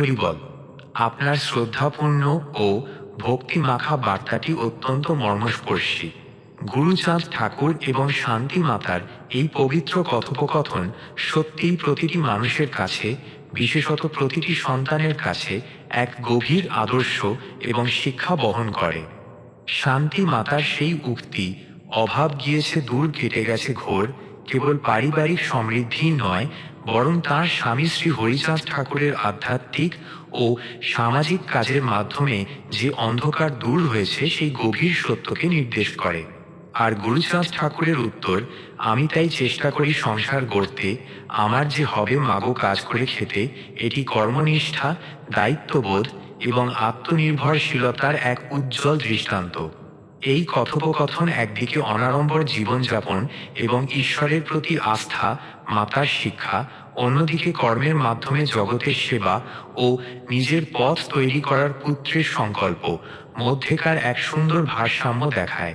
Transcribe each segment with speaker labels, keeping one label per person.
Speaker 1: হরিবল আপনার শ্রদ্ধাপূর্ণ ও ভক্তিমাখা বার্তাটি অত্যন্ত মর্মস্পর্শী। গুরুচাঁদ ঠাকুর এবং শান্তি মাতার এই পবিত্র কথোপকথন সত্যিই প্রতিটি মানুষের কাছে, বিশেষত প্রতিটি সন্তানের কাছে, এক গভীর আদর্শ এবং শিক্ষা বহন করে। শান্তি মাতার সেই উক্তি, অভাব গিয়েছে দূর কেটে গেছে ঘোর, কেবল পারিবারিক সমৃদ্ধি নয় বরং তার স্বামী শ্রী হরিচাঁদ ঠাকুরের আধ্যাত্মিক ও সামাজিক কাজের মাধ্যমে যে অন্ধকার দূর হয়েছে, সেই গভীর সত্যকে নির্দেশ করে। আর গুরুচাঁদ ঠাকুরের উত্তর, আমি তাই চেষ্টা করি সংসার গড়তে। আমার যে হবে মাগো কাজ করে খেতে, এটি কর্মনিষ্ঠা, দায়িত্ববোধ এবং আত্মনির্ভরশীলতার এক উজ্জ্বল দৃষ্টান্ত। এই কথোপকথন একদিকে অনাড়ম্বর জীবনযাপন এবং ঈশ্বরের প্রতি আস্থা, মাতার শিক্ষা, অন্যদিকে কর্মের মাধ্যমে জগতের সেবা ও নিজের পথ তৈরি করার পুত্রের সংকল্প, মধ্যেকার এক সুন্দর ভারসাম্য দেখায়।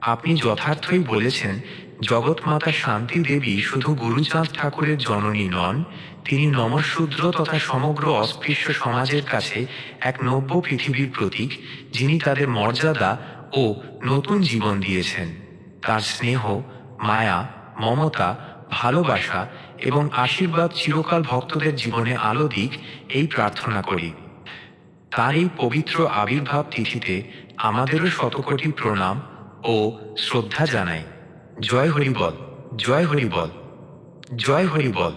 Speaker 1: আপনি যথার্থই বলেছেন, জগৎমাতা শান্তি দেবী শুধু গুরুচাঁদ ঠাকুরের জননী নন, তিনি নমশূদ্র তথা সমগ্র অস্পৃশ্য সমাজের কাছে এক নব্য পৃথিবীর প্রতীক, যিনি তাদের মর্যাদা ও নতুন জীবন দিয়েছেন। তার স্নেহ, মায়া, মমতা, ভালোবাসা এবং আশীর্বাদ চিরকাল ভক্তদের জীবনে আলো দিক এই প্রার্থনা করি। তার এই পবিত্র আবির্ভাব তিথিতে আমাদেরও শতকোটি প্রণাম ও শ্রদ্ধা জানাই। জয় হরি বল, জয় হরি বল, জয় হরি বল।